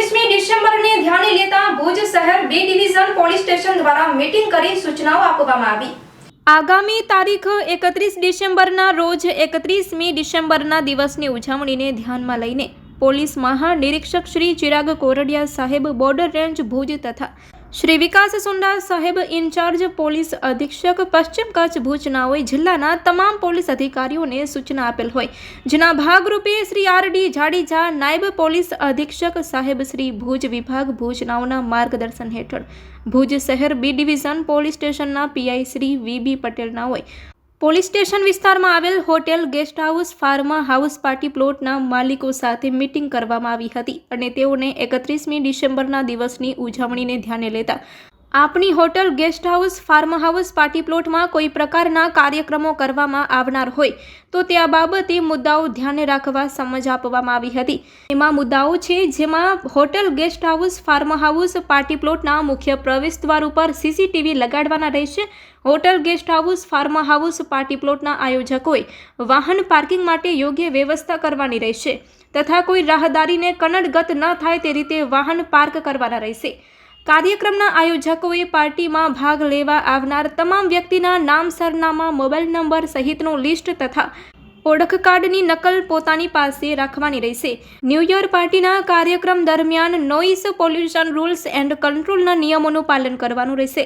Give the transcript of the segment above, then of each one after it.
એકત્રીસમી ડિસેમ્બરને ધ્યાને લેતા ભુજ શહેર બે ડિવિઝન પોલીસ સ્ટેશન દ્વારા મીટિંગ કરી સૂચનાઓ આપવામાં આવી. આગામી તારીખ એકત્રીસ ડિસેમ્બરના રોજ એકત્રીસમી ડિસેમ્બરના દિવસની ઉજવણીને ધ્યાનમાં લઈને પોલીસ મહાનિરીક્ષક શ્રી ચિરાગ કોરડિયા સાહેબ બોર્ડર રેન્જ ભુજ તથા શ્રી વિકાસ સુંડા સાહેબ ઇન્ચાર્જ પોલીસ અધિક્ષક પશ્ચિમ કચ્છ ભુજનાઓએ જિલ્લાના તમામ પોલીસ અધિકારીઓને સૂચના આપેલ હોય. જેના ભાગરૂપે શ્રી આર ડી જાડેજા નાયબ પોલીસ અધિક્ષક સાહેબ શ્રી ભુજ વિભાગ ભુજનાઓના માર્ગદર્શન હેઠળ. ભુજ શહેર બી ડિવિઝન પોલીસ સ્ટેશનના પીઆઈ શ્રી વી બી પટેલના હોય પોલીસ સ્ટેશન વિસ્તારમાં આવેલ hotel, guest house, farm, house party પ્લોટના માલિકો સાથે મીટિંગ કરવામાં આવી હતી અને તેઓને એકત્રીસમી ડિસેમ્બરના દિવસની ઉજવણીને ધ્યાને લેતા આપણી hotel, guest house, farm house, party પ્લોટમાં કોઈ પ્રકારના કાર્યક્રમો કરવામાં આવનાર હોય, તો તે આ બાબતે મુદ્દાઓ ધ્યાને રાખવા સમજ આપવામાં આવી હતી. એમાં મુદ્દાઓ છે, જેમાં hotel, guest house, farm house, party પ્લોટના મુખ્ય પ્રવેશ દ્વાર ઉપર સીસીટીવી લગાડવાના રહેશે. Hotel, guest house, farm house, party પ્લોટના આયોજકોએ વાહન પાર્કિંગ માટે યોગ્ય વ્યવસ્થા કરવાની રહેશે, તથા કોઈ રાહદારીને કનડગત ન થાય તે રીતે વાહન પાર્ક કરવાના રહેશે. કાર્યક્રમના આયોજકોએ પાર્ટીમાં ભાગ લેવા આવનાર તમામ વ્યક્તિના નામ, સરનામા, મોબાઈલ નંબર સહિતનું લિસ્ટ તથા ઓળખ કાર્ડની નકલ પોતાની પાસે રાખવાની રહેશે. ન્યૂ યર પાર્ટીના કાર્યક્રમ દરમિયાન નોઇસ, પોલ્યુશન રૂલ્સ એન્ડ કંટ્રોલના નિયમોનું પાલન કરવાનું રહેશે.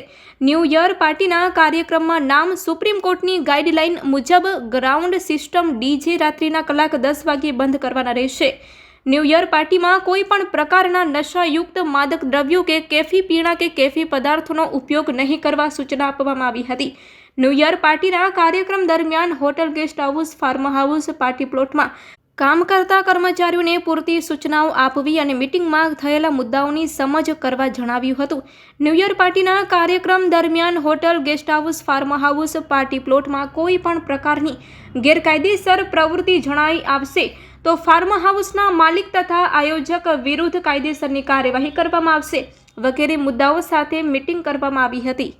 ન્યૂ યર પાર્ટીના કાર્યક્રમમાં નામ સુપ્રીમ કોર્ટની ગાઈડલાઈન મુજબ ગ્રાઉન્ડ સિસ્ટમ ડીજે રાત્રિના કલાક દસ વાગ્યે બંધ કરવાના રહેશે. ન્યૂ યર પાર્ટીમાં કોઈ પણ પ્રકારના નશાયુક્ત માદક દ્રવ્યો કે કેફી પીણા કે કેફી પદાર્થોનો ઉપયોગ નહીં કરવા સૂચના આપવામાં આવી હતી. ન્યૂ યર પાર્ટીના કાર્યક્રમ દરમિયાન hotel guest house, farm house, party પ્લોટમાં કામ કરતા કર્મચારીઓને પૂરતી સૂચનાઓ આપવી અને મિટિંગમાં થયેલા મુદ્દાઓની સમજ કરવા જણાવ્યું હતું. ન્યૂ યર પાર્ટીના કાર્યક્રમ દરમિયાન hotel guest house, farm house, party પ્લોટમાં કોઈ પણ પ્રકારની ગેરકાયદેસર પ્રવૃત્તિ જણાઈ આવશે. તો ફાર્મ હાઉસના માલિક તથા આયોજક વિરુદ્ધ કાયદેસરની કાર્યવાહી કરવામાં આવશે. વગેરે મુદ્દાઓ સાથે મિટિંગ કરવામાં આવી હતી.